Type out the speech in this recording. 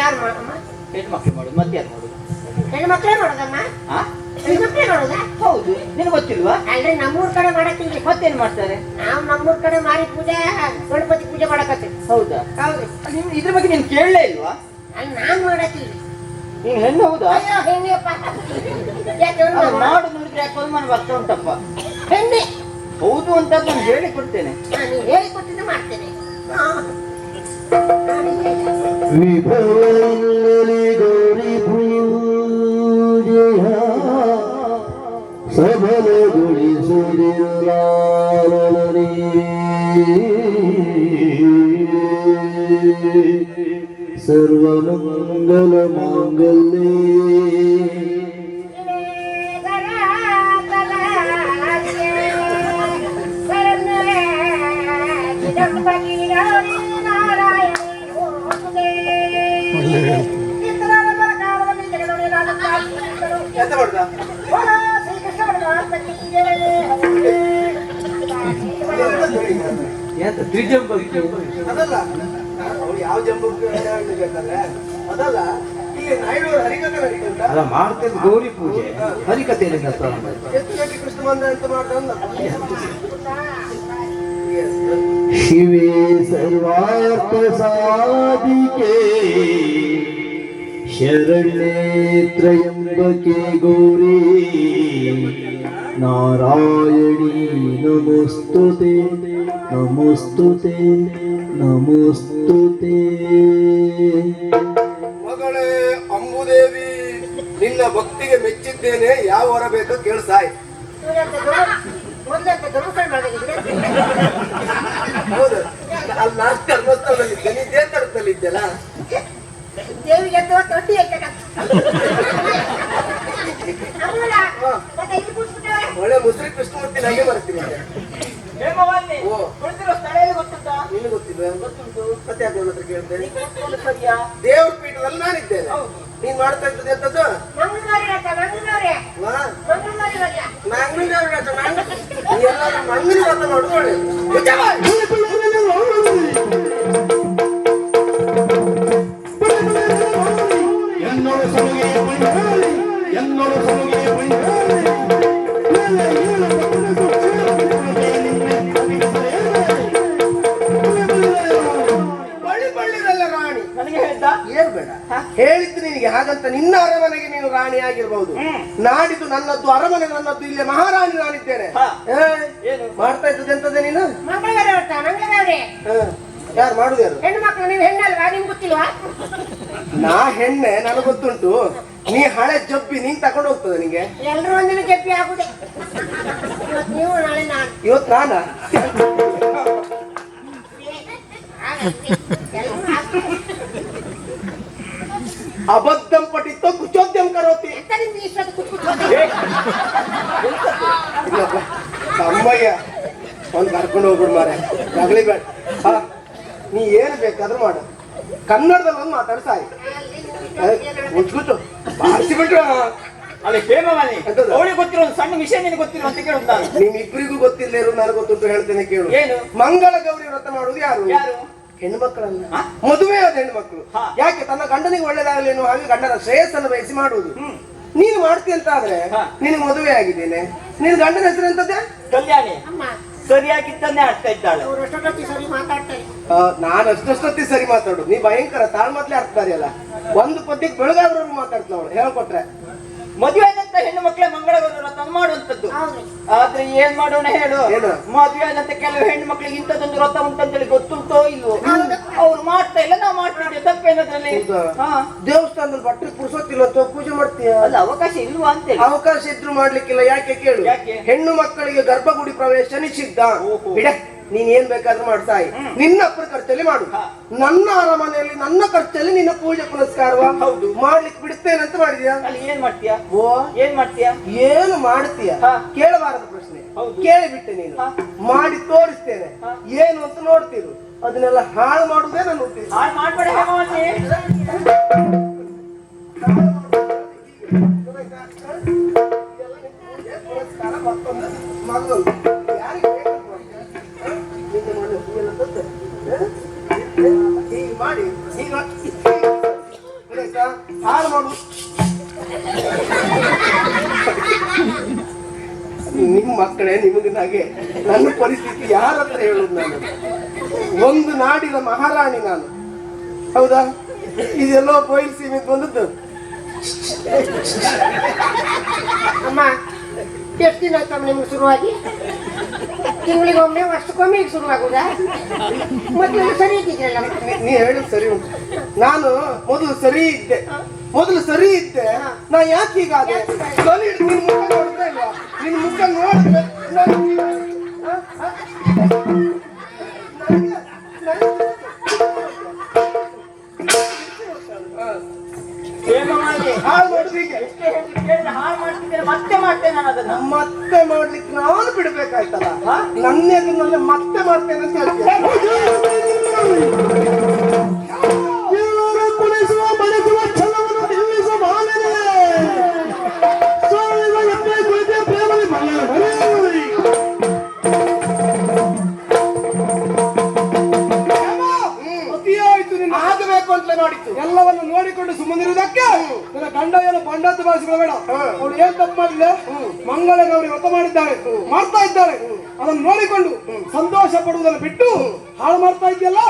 ಯಾರು ಮಾಡಮ್ಮ ಹೆಣ್ಣು ಮಕ್ಳು ಮಾಡುದು ಮತ್ತೆ ಯಾರು ಮಾಡುದು. ಹೆಣ್ಣು ಮಾಡೋದಮ್ಮ? ಹಾ ಹೆಣ್ಮಕ್ಳೇ ಮಾಡೋದಾ? ಹೌದು ನಿನಗೆ ಗೊತ್ತಿಲ್ವಾ? ಅಲ್ರಿ ನಮ್ಮೂರ್ ಕಡೆ ಮಾಡಕ್ಕಿಲ್ರಿ ಮತ್ತೇನ್ ಮಾಡ್ತಾರೆ? ನಾವು ನಮ್ಮೂರ್ ಕಡೆ ಮಾರಿ ಪೂಜೆ ಗಣಪತಿ ಪೂಜೆ ಮಾಡಕತ್ತೀವಿ ಹೌದಾ? ಹೌದ್ರಿ ನಿನ್ ಇದ್ರ ಬಗ್ಗೆ ನೀನ್ ಕೇಳಲೇ ಇಲ್ವಾ? ಅಲ್ಲಿ ನಾನ್ ಮಾಡಕ್ಕಿಲ್ರಿ ನೀನ್ ಹೆಣ್ಣು ಹೌದಾ? ಅಯ್ಯೋ ಹೆಣ್ಣಪ್ಪ ಯಾಕೆ ಅವ್ನು ಅದು ಮಾಡು. ಮಾಡು ನೋಡಿದ್ರೆ ಯಾಕೆ ಅನುಮಾನ ಬರ್ತಾ ಉಂಟಪ್ಪ. ಹೆಣ್ಣೆ. ಹೌದು ಅಂತ ನಾನು ಹೇಳಿ ಕೊಡ್ತೇನೆ. ನಾನು ಹೇಳಿಕೊಟ್ಟಿದ್ದು ಮಾಡ್ತೇನೆ. ಹಾ. বিফলি গৌরী পুজা সবল গুলি সুরের লালনী সর্বমঙ্গল মঙ্গলে Thank you. ಎಂತ ಅದಲ್ಲ ಅವ್ರು ಯಾವ ಅದಲ್ಲ ಇಲ್ಲಿ ನಾಯ್ಡು ನಡೀತದ ಅಲ್ಲ ಗೌರಿ ಪೂಜೆ ಪ್ರಾರಂಭ ಎಷ್ಟು ಗಂಟೆ ಕೃಷ್ಣ ಬಂದ ಅಂತ ಮಾಡ್ದ ಶಿವೆ ಸರ್ವಾರ್ಥ ಸಾಧಿಕೆ. ಶರಣ್ಯೇ ತ್ರಯಂಬಕೆ ಗೌರಿ. ನಾರಾಯಣಿ ನಮಸ್ತುತೆ ನಮಸ್ತುತೆ ನಮಸ್ತುತೆ. ಮಗಳೇ, ಅಂಬುದೇವಿ, ನಿನ್ನ ಭಕ್ತಿಗೆ ಮೆಚ್ಚಿದ್ದೇನೆ, ಯಾವ ವರ ಬೇಕೋ ಮಾಡಿದ್ರೆ ಹೌದು, ಅಲ್ಲಿ ನಾನು ಧರ್ಮಸ್ಥಳದಲ್ಲಿದ್ದೆ ನೀ ದೇವಸ್ಥಳದಲ್ಲಿದ್ದಲ್ಲ ದೇವಿಗೆ ಅಂತ ತೊಟ್ಟಿ ಇಲ್ಲಿ ಕೂತ್ಬಿಟ್ಟವೆ ಒಳ್ಳೆ ಮುಸ್ರಿ ಕೃಷ್ಣಮೂರ್ತಿ ಹಾಗೆ ಬರ್ತೀನಿ. ನಿನಗೆ ಗೊತ್ತಿಲ್ಲ ಗೊತ್ತುಂಟು. ಮತ್ತೆ ಯಾಕೆ ಹತ್ರ ಕೇಳ್ತೇನೆ. ದೇವ್ರ ಪೀಠದಲ್ಲಿ ನಾನಿದ್ದೇನೆ. ಹೌದು. ನೀನ್ ಮಾಡ್ತಾ ಇದ್ದದ್ದು ಎಂತದ್ದು? ಮಂಗ್ಳೂರ್ ಎಲ್ಲಾದ್ರೂ ಮಂಗ್ಳೂರ್ ವ್ರತ ಮಾಡುದು ನಿನಗೆ ಹಾಗಂತ ನಿನ್ನ ಅರಮನೆಗೆ ನೀನು ರಾಣಿ ಆಗಿರ್ಬಹುದು ನಾಡಿದ್ದು ನನ್ನದ್ದು ಅರಮನೆ ನನ್ನದ್ದು ಇಲ್ಲಿ ಮಹಾರಾಣಿ ನಾನಿದ್ದೇನೆ? ಮಾಡ್ತಾ ಇದ್ದದ್ದು ಎಂತದೆ ನೀನು. ಯಾರು ಮಾಡುದು ಯಾರು? ಹೆಣ್ಣು ಮಕ್ಕಳು ನೀವು ಹೆಣ್ಣಲ್ವಾ ನಿಮ್ಗೆ ಗೊತ್ತಿಲ್ವಾ? ನಾ ಹೆಣ್ಣೆ ನನಗೆ ಗೊತ್ತುಂಟು. ನೀ ಹಳೆ ಜಬ್ಬಿ ನೀನ್ ತಕೊಂಡು ಹೋಗ್ತದೆ ನಿಂಗೆ? ಎಲ್ಲರೂ ಒಂದಿನ ಆಗುದೆ ನೀವು ನಾಳೆ ನಾನು. ಇವತ್ತು ನಾನಾ? ಎಂತ ನಿಮ್ಗೆ ಇಷ್ಟೊತ್ತು ಕೂತ್ಕೊಂಡು ಇಲ್ಲಪ್ಪ ಅಮ್ಮಯ್ಯ ಅವ್ನು ಕರ್ಕೊಂಡು ಹೋಗ್ಬಿಡು ಮಾರೆ ಜಗಲಿ ಬೇಡ. ಹಾ ನೀ ಏನು ಬೇಕಾದ್ರೂ ಮಾಡು. ಕನ್ನಡದಲ್ಲಿ ಒಂದು ಮಾತಾಡ್ಸಾಯಿ ಮುಚ್ಬಿಟ್ಟು ಬಾರಿಸಿಬಿಟ್ರು. ಅಲ್ಲಿ ಹೇಮವಲ್ಲಿ ಎಂತದು? ಅವಳಿಗೆ ಗೊತ್ತಿರೋ ಒಂದು ಸಣ್ಣ ವಿಷಯ ನಿನಗೆ ಗೊತ್ತಿರೋ ಅಂತ ಕೇಳುತ್ತ ನಾನು ನಿಮ್ಮಿಬ್ಬರಿಗೂ ಗೊತ್ತಿಲ್ಲ ಇರೋ ನನಗೆ ಗೊತ್ತುಂಟು ಹೇಳ್ತೇನೆ ಕೇಳು. ಏನು? ಮಂಗಳ ಗೌರಿ ವ್ರತ ಮಾಡುವುದು ಯಾರು? ಯಾರು? ಹೆಣ್ಣು ಮಕ್ಕಳಲ್ಲ ಹಾ? ಮದುವೆ ಆದ ಹೆಣ್ಮಕ್ಳು ಯಾಕೆ? ತನ್ನ ಗಂಡನಿಗೆ ಒಳ್ಳೇದಾಗಲಿ ಎನ್ನುವ ಹಾಗೆ ಗಂಡನ ಶ್ರೇಯಸ್ಸನ್ನು ಬಯಸಿ ಮಾಡುವುದು. ನೀನು ಮಾಡ್ತಿ ಅಂತ ಆದ್ರೆ ನಿನ್ಗೆ ಮದುವೆ ಆಗಿದ್ದೇನೆ. ನಿನ್ ಗಂಡನ ಹೆಸರು ಎಂತದ್ದೆ? ಕಲ್ಯಾಣಿ. ಅಮ್ಮ. ಸರಿಯಾಗಿದ್ದನ್ನೇ ಆಡ್ತಾ ಇದ್ದಾಳೆ. ಅವ್ರು ಅಷ್ಟೊತ್ತಿ ಸರಿ ಮಾತಾಡ್ತಾರೆ ಆ, ನಾನು ಅಷ್ಟೊಷ್ಟೊತ್ತಿ ಸರಿ ಮಾತಾಡು ನೀ ಭಯಂಕರ ತಾಳ್ಮತ್ಲೆ ಅಲ್ಲ ಒಂದು ಪದ್ಯಕ್ಕೆ ಬೆಳಗಾದ್ರವ್ರು ಮಾತಾಡ್ತಾವ ಅವಳು ಹೇಳ್ಕೊಟ್ರೆ. ಮದುವೆ ಹೆಣ್ಣು ಮಕ್ಕಳೇ ಮಂಗಳವಾರ ವ್ರತ ಮಾಡುವಂತದ್ದು ಹೌದು. ಆದ್ರೆ ಏನ್ ಮಾಡೋಣ ಹೇಳು? ಏನು? ಮದುವೆ ಆದಂತ ಕೆಲವು ಹೆಣ್ಣು ಮಕ್ಕಳಿಗೆ ಇಂಥದ್ದೊಂದು ವ್ರತ ಉಂಟಂತೇಳಿ ಗೊತ್ತುಂಟೋ ಇಲ್ವೋ? ಹೌದು. ಅವ್ರು ಮಾಡ್ತಾ ಇಲ್ಲ ನಾವು ಮಾಡ್ತಿದ್ವಿ ತಪ್ಪೇನದ್ರಲ್ಲಿ? ದೇವಸ್ಥಾನದಲ್ಲಿ ಬಟ್ಟೆ ಪುರ್ಸೋತಿಲ್ಲ ಅಥವಾ ಪೂಜೆ ಮಾಡ್ತೀಯ? ಅಲ್ಲ ಅವಕಾಶ ಇಲ್ವಾ ಅಂತೇಳಿ. ಅವಕಾಶ ಇದ್ರು ಮಾಡ್ಲಿಕ್ಕಿಲ್ಲ ಯಾಕೆ ಕೇಳು? ಯಾಕೆ? ಹೆಣ್ಣು ಮಕ್ಕಳಿಗೆ ಗರ್ಭಗುಡಿ ಪ್ರವೇಶ ನಿಷಿದ್ಧ. ನೀನ್ ಏನ್ ಬೇಕಾದ್ರೂ ಮಾಡ್ತಾಯಿ ನಿನ್ನ ಅಪ್ಪನ ಖರ್ಚಲ್ಲಿ ಮಾಡು. ನನ್ನ ಅರಮನೆಯಲ್ಲಿ ನನ್ನ ಖರ್ಚಲ್ಲಿ ನಿನ್ನ ಪೂಜೆ ಪುನಸ್ಕಾರವ ಹೌದು. ಮಾಡ್ಲಿಕ್ಕೆ ಬಿಡ್ತೇನೆ ಅಂತ ಮಾಡಿದ್ಯಾ? ಅಲ್ಲಿ ಏನ್ ಮಾಡ್ತೀಯಾ? ಓ. ಏನ್ ಮಾಡ್ತೀಯಾ? ಏನು ಮಾಡ್ತೀಯ. ಕೇಳಬಾರದ ಪ್ರಶ್ನೆ. ಕೇಳಿಬಿಟ್ಟೆ ನೀನು. ಮಾಡಿ ತೋರಿಸ್ತೇನೆ. ಏನು ಅಂತ ನೋಡ್ತೀರು. ಅದನ್ನೆಲ್ಲ ಹಾಳು ಮಾಡುವುದೇ ನಾನು ಉದ್ದೇಶ. ಹಾಳು ಮಾಡ್ಬೇಡ ಹೀಗೆ ಮಾಡಿ ಹೀಗೆ ಮಾಡು ನಿಮ್ಮ ಮಕ್ಕಳೇ ನಿಮಗೆ ನಾಗೆ ನನ್ನ ಪರಿಸ್ಥಿತಿ ಯಾರ ಹತ್ರ ಹೇಳುದು ನಾನು? ಒಂದು ನಾಡಿನ ಮಹಾರಾಣಿ ನಾನು. ಹೌದಾ? ಇದೆಲ್ಲೋ ಬಯಲು ಸೀಮೆಗೆ ಬಂದದ್ದು. ಅಮ್ಮ, ಎಷ್ಟು ದಿನ ಆಯ್ತಮ್ಮ ನಿಮ್ಗೆ ಶುರುವಾಗಿ? ತಿಂಗಳಿಗೊಮ್ಮೆ ವರ್ಷಕ್ಕೊಮ್ಮೆ ಈಗ ಶುರುವಾಗುದಾ ಮೊದಲು ಸರಿ ಇದ್ದಿದ್ರಲ್ಲ ನೀ- ಹೇಳು ಸರಿ ಉಂಟು. ನಾನು ಮೊದಲು ಸರಿ ಇದ್ದೆ. ಮೊದಲು ಸರಿ ಇದ್ದೆ. ನಾ ಯಾಕೆ ಹೀಗಾದೆ ಕಲಿ ಹಿಡ್ದು ನಿನ್ ಮುಖ ನೋಡ್ತಾ ಇಲ್ವಾ? ನಿನ್ನ ಮುಖ ನೋಡಿದ್ರೆ ನನಗೆ- ಅದನ್ನ. ಮತ್ತೆ ಮಾಡ್ಲಿಕ್ಕೆ ನಾನು ಬಿಡ್ಬೇಕಾಯ್ತಲ್ಲ? ನನ್ನ ಮತ್ತೆ ಮಾಡ್ತೇನೆ ಅಂತ ಗಂಡ ಏನು ಪಂಡಾತ ಭಾಷೆಗಳು ಅವ್ರು ಏನ್ ತಪ್ಪು ಮಾಡಿಲ್ಲ ಮಂಗಳ ಗೌರಿ ವ್ರತ ಮಾಡಿದ್ದಾರೆ. ಮಾಡ್ತಾ ಇದ್ದಾರೆ. ಅದನ್ನು ನೋಡಿಕೊಂಡು ಸಂತೋಷ ಪಡುವುದನ್ನು ಬಿಟ್ಟು ಹಾಳು ಮಾಡ್ತಾ ಇದೆಯಲ್ಲ